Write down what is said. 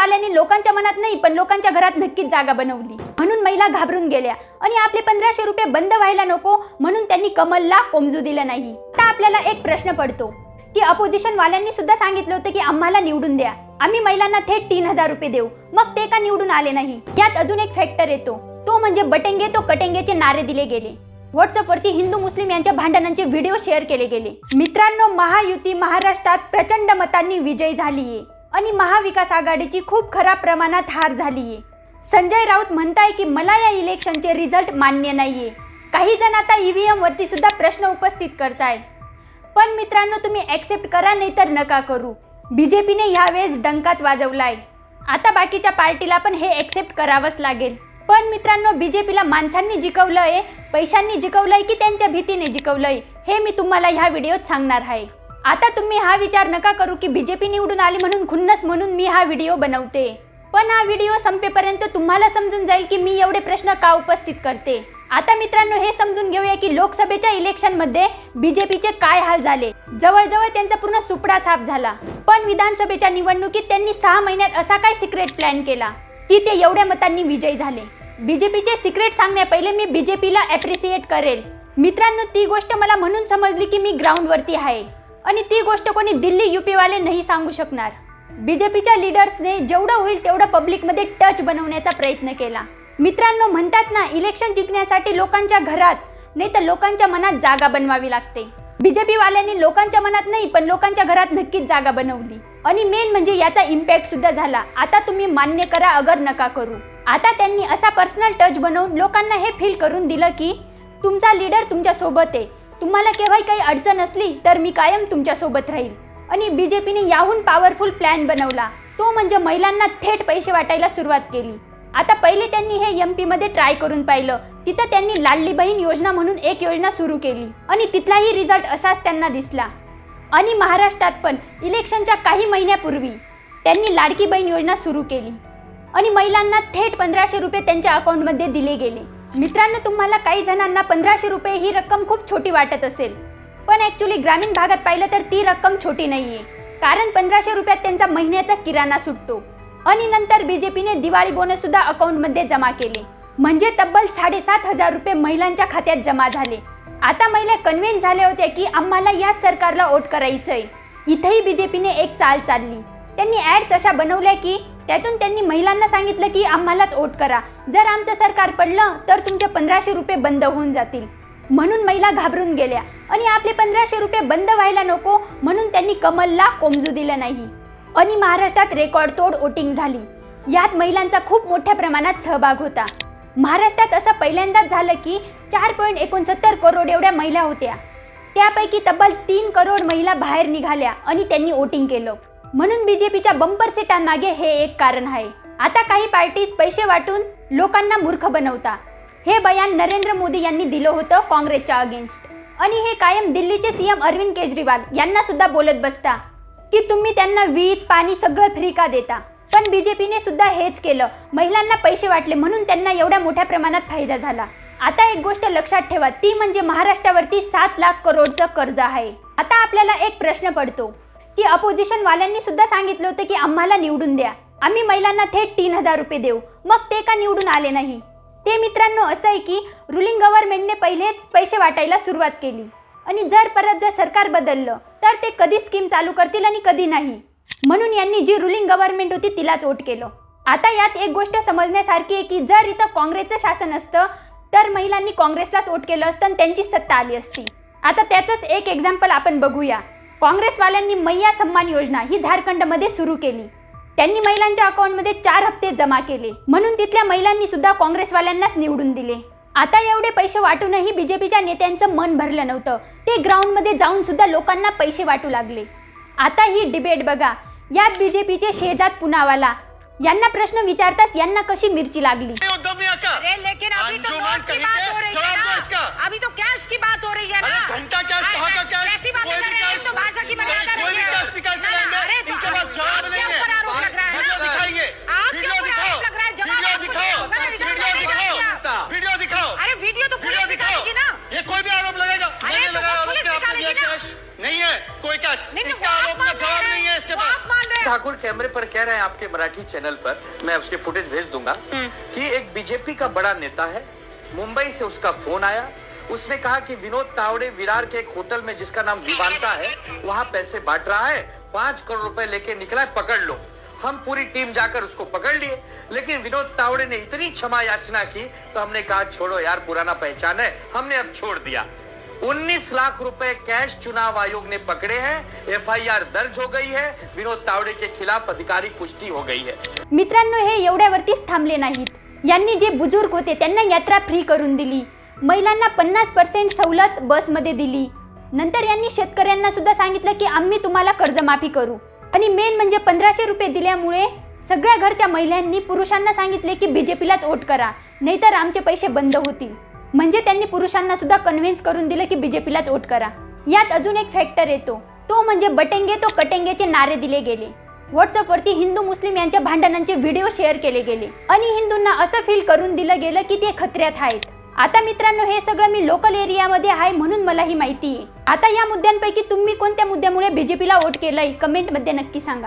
वाल्यांनी लोकांच्या मनात नाही पण लोकांच्या घरात नक्कीच जागा बनवली. म्हणून महिला घाबरून गेल्या. आणि आपले पंधराशे रुपये बंद व्हायला नको म्हणून त्यांनी कमलला कोमजू दिलं नाही. आता आपल्याला एक प्रश्न पडतो. की अपोजिशन वाल्यांनी सुद्धा सांगितलं होतं की आम्हाला निवडून द्या. आम्ही महिलांना थेट तीन हजार रुपये देऊ. मग ते का निवडून आले नाही? यात अजून एक फॅक्टर येतो. तो म्हणजे बटेंगे तो कटेंगेचे नारे दिले गेले. व्हॉट्सअपवरती हिंदू मुस्लिम यांच्या भांडणांचे व्हिडिओ शेअर केले गेले. मित्रांनो महायुती महाराष्ट्रात प्रचंड मतांनी विजय झालीये. आणि महाविकास आघाडीची खूप खराब प्रमाणात हार झाली आहे संजय राऊत म्हणताय की मला या इलेक्शनचे रिझल्ट मान्य नाहीये. काही जण आता ईव्हीएम वरती सुद्धा प्रश्न उपस्थित करताय. पण मित्रांनो तुम्ही ऍक्सेप्ट करा नाही तर नका करू. बीजेपीने ह्यावेळेस डंकाच वाजवलाय. आता बाकीच्या पार्टीला पण हे ऍक्सेप्ट करावंच लागेल. पण मित्रांनो बीजेपीला माणसांनी जिंकवलंय पैशांनी जिंकवलंय की त्यांच्या भीतीने जिंकवलंय हे मी तुम्हाला ह्या व्हिडिओत सांगणार आहे. आता तुम्ही हा विचार नका करू की बीजेपी निवडून आली म्हणून खुन्नस म्हणून मी हा व्हिडिओ बनवते. पण हा व्हिडिओ संपेपर्यंत तुम्हाला समजून जाईल की मी एवढे प्रश्न का उपस्थित करते. आता मित्रांनो हे समजून घेऊया की लोकसभेच्या इलेक्शनमध्ये बीजेपीचे काय हाल झाले. जवळजवळ त्यांचा पूर्ण सुपडा साफ झाला. पण विधानसभेच्या निवडणुकीत त्यांनी सहा महिन्यात असा काय सिक्रेट प्लॅन केला? की ते एवढ्या मतांनी विजयी झाले. बीजेपीचे सिक्रेट सांगण्या पहिले मी बीजेपीला अप्रिसिएट करेल. मित्रांनो ती गोष्ट मला म्हणून समजली की मी ग्राउंडवरती आहे. आणि ती गोष्ट कोणी दिल्ली युपीवाले नाही सांगू शकणार. बीजेपीच्या लिडर्सने जेवढं होईल तेवढं पब्लिकमध्ये टच बनवण्याचा प्रयत्न केला. मित्रांनो म्हणतात ना इलेक्शन जिंकण्यासाठी लोकांच्या घरात नाही तर लोकांच्या मनात जागा बनवावी लागते. बीजेपी वाल्यांनी लोकांच्या मनात नाही पण लोकांच्या घरात नक्कीच जागा बनवली. आणि मेन म्हणजे याचा इम्पॅक्ट सुद्धा झाला. आता तुम्ही मान्य करा अगर नका करू. आता त्यांनी असा पर्सनल टच बनवून लोकांना हे फील करून दिलं की तुमचा लीडर तुमच्यासोबत आहे. तुम्हाला केव्हाही काही अडचण असली तर मी कायम तुमच्यासोबत राहील. आणि बी जे पीने याहून पॉवरफुल प्लॅन बनवला. तो म्हणजे महिलांना थेट पैसे वाटायला सुरुवात केली. आता पहिले त्यांनी हे एममध्ये ट्राय करून पाहिलं. तिथं त्यांनी लाडली बहीण योजना म्हणून एक योजना सुरू केली. आणि तिथलाही रिझल्ट असाच त्यांना दिसला. आणि महाराष्ट्रात पण इलेक्शनच्या काही महिन्यापूर्वी त्यांनी लाडकी बहीण योजना सुरू केली. आणि महिलांना थेट पंधराशे रुपये त्यांच्या अकाउंटमध्ये दिले गेले. मित्रांनो तुम्हाला काही जणांना पंधराशे रुपये ही रक्कम खूप छोटी वाटत असेल. पण ॲक्च्युली ग्रामीण भागात पाहिलं तर ती रक्कम छोटी नाही आहे कारण पंधराशे रुपयात त्यांचा महिन्याचा किराणा सुटतो. आणि नंतर बीजेपीने दिवाळी बोनस सुद्धा अकाउंटमध्ये जमा केले. म्हणजे तब्बल साडेसात हजार रुपये महिलांच्या खात्यात जमा झाले. आता महिला कन्व्हिन्स झाल्या होत्या की आम्हाला याच सरकारला वोट करायचंय. इथेही बीजेपीने एक चाल चालली. त्यांनी ॲड्स अशा बनवल्या की त्यातून त्यांनी महिलांना सांगितलं की आम्हालाच वोट करा. जर आमचं सरकार पडलं तर तुमचे पंधराशे रुपये बंद होऊन जातील. म्हणून महिला घाबरून गेल्या. आणि आपले पंधराशे रुपये बंद व्हायला नको म्हणून त्यांनी कमलला कोमजू दिलं नाही. आणि महाराष्ट्रात रेकॉर्ड तोड वोटिंग झाली. यात महिलांचा खूप मोठ्या प्रमाणात सहभाग होता. महाराष्ट्रात असं पहिल्यांदाच झालं की चार पॉईंट एकोणसत्तर करोड एवढ्या महिला होत्या. त्यापैकी तब्बल तीन करोड महिला बाहेर निघाल्या आणि त्यांनी वोटिंग केलं. म्हणून बीजेपीच्या बंपर सीटांमागे हे एक कारण आहे. आता काही पार्टीज पैसे वाटून लोकांना मूर्ख बनवता. हे बयान नरेंद्र मोदी यांनी दिलं होतं काँग्रेसच्या अगेन्स्ट आणि हे कायम दिल्लीचे सीएम अरविंद केजरीवाल यांना सुद्धा बोलत बसता की तुम्ही त्यांना वीज पाणी सगळं फ्री का देता? पण बीजेपीने सुद्धा हेच केलं. महिलांना पैसे वाटले म्हणून त्यांना एवढ्या मोठ्या प्रमाणात फायदा झाला. आता एक गोष्ट लक्षात ठेवा ती म्हणजे महाराष्ट्रावरती सात लाख करोडचं कर्ज आहे. आता आपल्याला एक प्रश्न पडतो की अपोजिशन वाल्यांनी सुद्धा सांगितलं होतं की आम्हाला निवडून द्या. आम्ही महिलांना थेट तीन हजार रुपये देऊ. मग ते का निवडून आले नाही? ते मित्रांनो असं आहे की रुलिंग गव्हर्नमेंटने पहिलेच पैसे वाटायला सुरुवात केली. आणि जर परत जर सरकार बदललं तर ते कधी स्कीम चालू करतील आणि कधी नाही. म्हणून यांनी जी रुलिंग गव्हर्नमेंट होती तिलाच वोट केलं. आता यात एक गोष्ट समजण्यासारखी आहे की जर इथं काँग्रेसचं शासन असतं तर महिलांनी काँग्रेसलाच वोट केलं असतं आणि त्यांची सत्ता आली असती. आता त्याचंच एक एक्झाम्पल आपण बघूया. काँग्रेसवाल्यांनी मैया सन्मान योजना ही झारखंडमध्ये सुरू केली. त्यांनी महिलांच्या अकाउंटमध्ये चार हप्ते जमा केले. म्हणून तिथल्या महिलांनी सुद्धा काँग्रेसवाल्यांनाच निवडून दिले. आता एवढे पैसे वाटूनही बीजेपीच्या नेत्यांचं मन भरलं नव्हतं. ते ग्राउंडमध्ये जाऊन सुद्धा लोकांना पैसे वाटू लागले. आता ही डिबेट बघा. यात बीजेपीचे शेजात पुनावाला. यांना प्रश्न विचारताच यांना कशी मिरची लागली? लेकिन अभी तो नोट की बात हो रही जवाब है दो इसका। ना अभी तो कैश की बात हो रही है ना। कैसी बातें कर रहे हैं तो नहीं इसका आरोप जवाब नहीं है इसके पास। हैं। ठाकुर कैमरे पर कह रहे हैं आपके मराठी चैनल पर मैं उसके फुटेज भेज दूँगा कि एक बीजेपी का बड़ा नेता है मुंबई से उसका फ़ोन आया। उसने कहा कि विनोद तावड़े विरार के एक होटल में जिसका नाम विवांता है वहाँ पैसे बांट रहा है पाँच करोड़ रुपए लेके निकला है पकड़ लो। हम पूरी टीम जाकर उसको पकड़ लिए लेकिन विनोद तावड़े ने इतनी क्षमा याचना की तो हमने कहा छोड़ो यार पुराना पहचान है हमने अब छोड़ दिया। 19 लाख रुपए कैश चुनाव आयोग ने पकड़े हैं। एफआईआर दर्ज हो गई है। विनोद तावड़े के खिलाफ अधिकारी पुष्टि हो गई है। मित्रांनो हे एवढ्यावरतीच थांबले नाहीत. यांनी जे बुजुर्ग होते त्यांना यात्रा फ्री करून दिली. महिलांना पन्नास पर्सेंट सवलत बसमध्ये दिली. नंतर यांनी शेतकऱ्यांना सुद्धा सांगितलं की आम्ही तुम्हाला कर्जमाफी करू. आणि मेन म्हणजे पंधराशे रुपये दिल्यामुळे सगळ्या घरच्या महिलांनी पुरुषांना सांगितले की बीजेपीलाच वोट करा. नाहीतर आमचे पैसे बंद होतील. म्हणजे त्यांनी पुरुषांना सुद्धा कन्व्हिन्स करून दिलं की बीजेपीलाच वोट करा. यात अजून एक फॅक्टर येतो. तो म्हणजे बटेंगे तो कटेंगेचे नारे दिले गेले. व्हॉट्सअपवरती हिंदू मुस्लिम यांच्या भांडणांचे व्हिडिओ शेअर केले गेले. आणि हिंदूंना असं फील करून दिलं गेलं की ते खत्र्यात आहेत. आता मित्रांनो हे सगळं मी लोकल एरियामध्ये आहे म्हणून मला ही माहिती आहे आता या मुद्द्यांपैकी तुम्ही कोणत्या मुद्द्यामुळे बीजेपीला वोट केलंय? कमेंटमध्ये नक्की सांगा.